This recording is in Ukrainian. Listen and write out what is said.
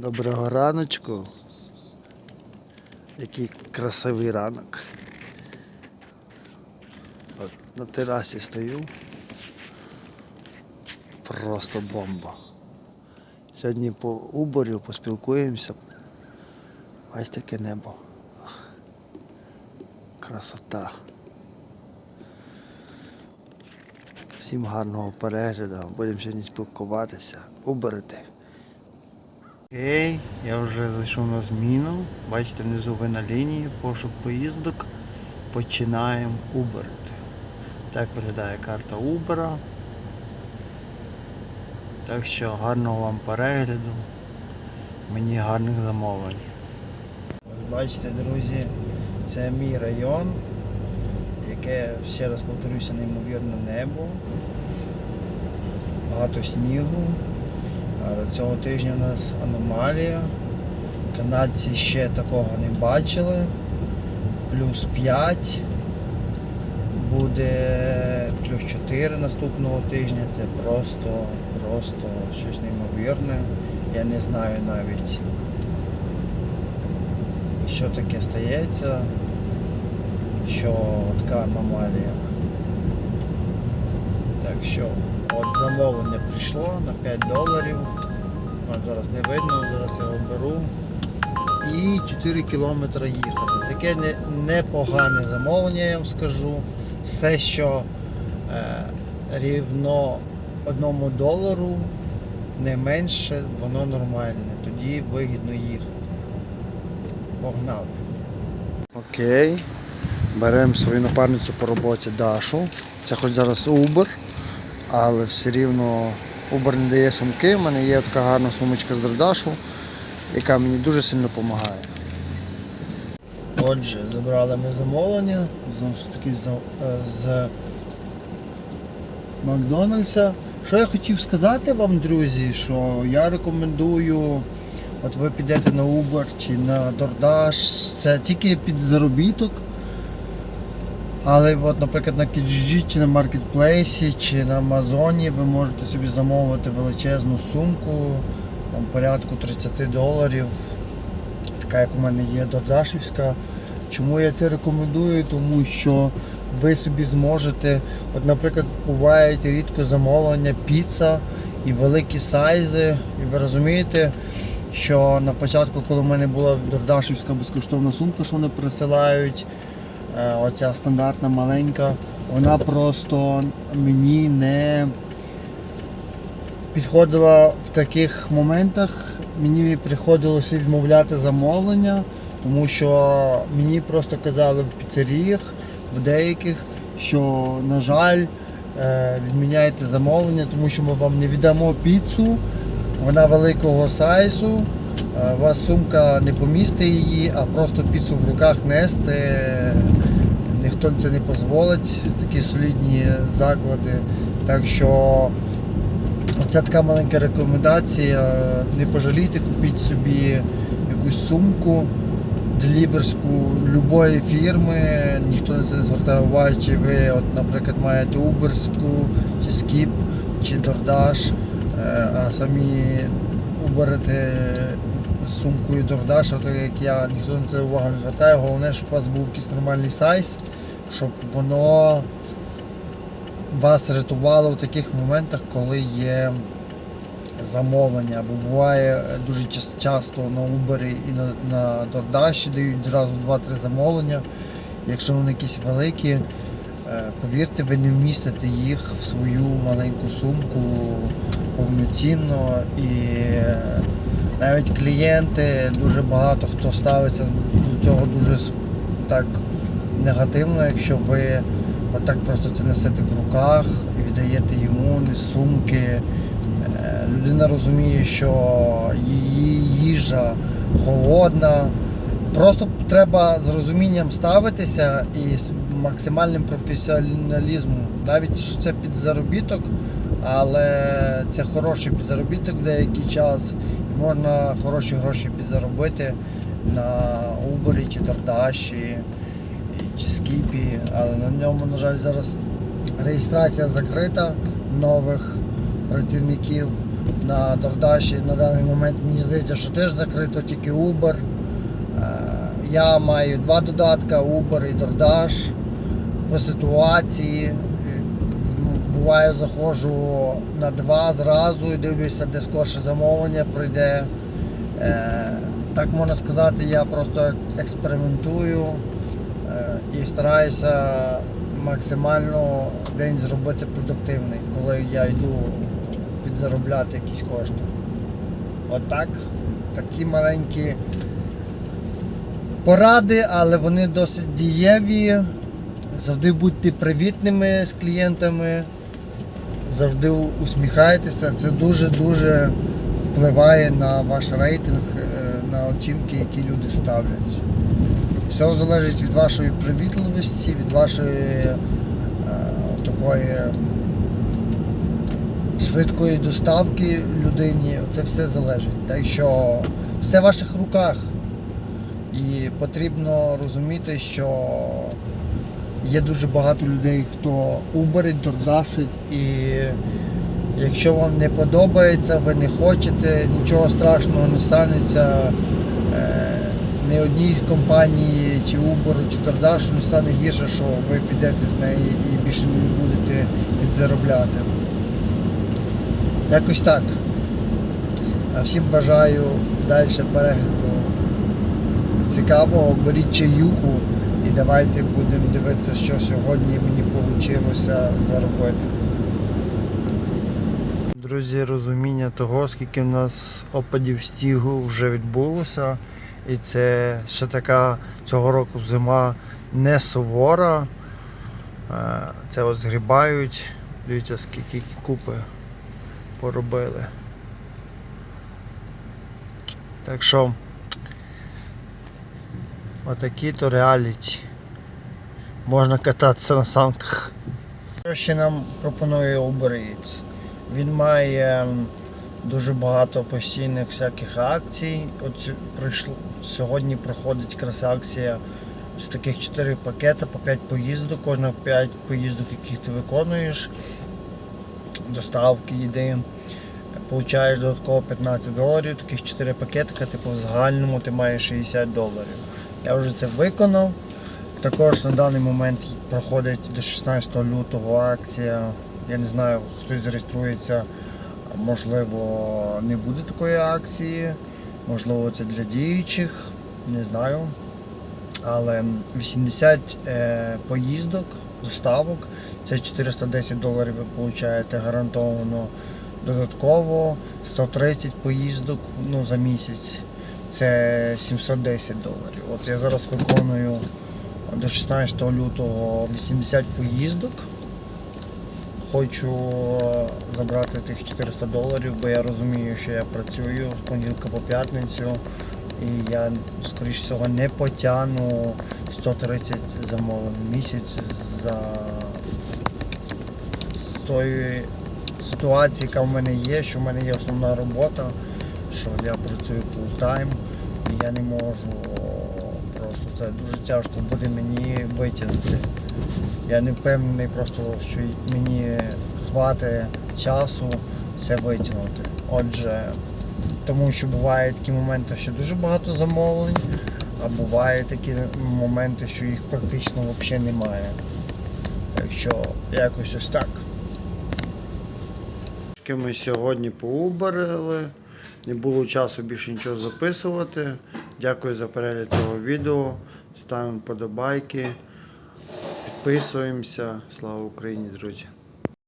Доброго раночку. Який красивий ранок. От на терасі стою. Просто бомба. Сьогодні по уборю поспілкуємося. Ось таке небо. Красота. Всім гарного перегляду. Будемо сьогодні спілкуватися. Уберете. Окей, я вже зайшов на зміну. Бачите, внизу ви на лінії, пошук поїздок. Починаємо уберити. Так виглядає карта Uber. Так що гарного вам перегляду. Мені гарних замовлень. Ось бачите, друзі, це мій район, яке, ще раз повторюся, неймовірне небо. Багато снігу. Цього тижня у нас аномалія. Канадці ще такого не бачили. Плюс 5. Буде плюс 4 наступного тижня. Це просто, просто щось неймовірне. Я не знаю навіть, що таке стається, що така аномалія. Так що, замовлення прийшло на 5 доларів. Зараз не видно, зараз я його беру. І 4 кілометри їхати. Таке непогане замовлення, я вам скажу. Все, що е, рівно одному долару, не менше, воно нормальне. Тоді вигідно їхати. Погнали. Окей. Беремо свою напарницю по роботі Дашу. Це хоч зараз Uber, але все рівно Uber не дає сумки. У мене є така гарна сумочка з Дордашу, яка мені дуже сильно допомагає. Отже, забрали ми замовлення знову ж таки з, з Макдональдса. Що я хотів сказати вам, друзі, що я рекомендую, от ви підете на Uber чи на DoorDash, це тільки під заробіток. Але от, наприклад, на Kijiji чи на Marketplace чи на Амазоні ви можете собі замовити величезну сумку там, порядку 30 доларів, така як у мене є Дордашівська. Чому я це рекомендую? Тому що ви собі зможете, от, наприклад, бувають рідко замовлення піца і великі сайзи, і ви розумієте, що на початку, коли в мене була Дордашівська безкоштовна сумка, що вони присилають, оця стандартна маленька, вона просто мені не підходила в таких моментах. Мені приходилося відмовляти замовлення, тому що мені просто казали в піцеріях, в деяких, що, на жаль, е, відміняйте замовлення, тому що ми вам не віддамо піцу, вона великого сайзу. Е, У вас сумка не помістить її, а просто піцу в руках нести. Ніхто це не дозволить, такі солідні заклади. Так що це така маленька рекомендація. Не пожалійте, купіть собі якусь сумку деліверську любої фірми, ніхто на це не звертає уваги, чи ви, от, наприклад, маєте Uberську, чи Skip, чи DoorDash, е, а самі уберете з сумкою DoorDash, так як я, ніхто на це увагу не звертає. Головне, щоб у вас був якийсь нормальний сайз, щоб воно вас рятувало в таких моментах, коли є замовлення. Бо буває дуже часто на Uber і на, на DoorDash дають одразу 2-3 замовлення. Якщо вони якісь великі, е, повірте, ви не вмістите їх в свою маленьку сумку повноцінно і е, навіть клієнти, дуже багато хто ставиться до цього дуже так негативно, якщо ви отак просто це несете в руках і віддаєте йому не сумки. Е, Людина розуміє, що її їжа холодна. Просто треба з розумінням ставитися і з максимальним професіоналізмом. Навіть що це під заробіток, але це хороший підзаробіток деякий час. І можна хороші гроші підзаробити на Uber чи Дордаші чи Скіпі, але на ньому, на жаль, зараз реєстрація закрита нових працівників. На Дордаші на даний момент мені здається, що теж закрито тільки Uber. Е, Я маю два додатка Uber і DoorDash. По ситуації. е, Буває, заходжу на два зразу і дивлюся, де скорше замовлення пройде. Е, Так можна сказати, я просто експериментую і стараюся максимально день зробити продуктивний, коли я йду підзаробляти якісь кошти. Отак. Такі маленькі поради, але вони досить дієві. Завжди будьте привітними з клієнтами, завжди усміхайтеся. Це дуже-дуже впливає на ваш рейтинг, е, на оцінки, які люди ставлять. Все залежить від вашої привітливості, від вашої е, такої швидкої доставки людині. Це все залежить. Так що все в ваших руках. І потрібно розуміти, що є дуже багато людей, хто уберить, дордашить і якщо вам не подобається, ви не хочете, нічого страшного не станеться. Е, Ні одній компанії, чи Uber, чи DoorDash не стане гірше, що ви підете з неї і більше не будете підзаробляти. Якось так. А всім бажаю далі перегляду цікавого, беріть чаюху і давайте будемо дивитися, що сьогодні мені вийшло заробити. Друзі, розуміння того, скільки в нас опадів снігу вже відбулося. І це ще така цього року зима не сувора. Е, Це от згрібають. Дивіться, скільки купи поробили. Так що отакі то реаліті. Можна кататися на санках. Що ще нам пропонує Uber Eats? Він має дуже багато постійних всяких акцій. От прийшло, сьогодні проходить якраз акція з таких 4 пакети по 5 поїздок. Кожна 5 поїздок, яких ти виконуєш, доставки їди. Получаєш додатково 15 доларів, таких 4 пакетика, типу в загальному ти маєш 60 доларів. Я вже це виконав. Також на даний момент проходить до 16 лютого акція. Я не знаю, хтось зареєструється, можливо, не буде такої акції, можливо, це для діючих, не знаю. Але 80 е, поїздок, доставок, це 410 доларів ви получаєте гарантовано додатково, 130 поїздок ну, за місяць. Це 710 доларів. От я зараз виконую до 16 лютого 80 поїздок. Хочу е, забрати тих 400 доларів, бо я розумію, що я працюю з понеділка по п'ятницю і я, скоріш всього, не потягну 130 замовлень місяць за тої ситуації, яка в мене є, що в мене є основна робота, що я працюю фултайм і я не можу це дуже тяжко буде мені витягнути. Я не впевнений просто, що мені хватить часу це витягнути. Отже, тому що бувають такі моменти, що дуже багато замовлень, а бувають такі моменти, що їх практично взагалі немає. Так що якось ось так. Ми сьогодні поуберили, не було часу більше нічого записувати. Дякую за перегляд цього відео. Ставимо подобайки, підписуємося. Слава Україні, друзі!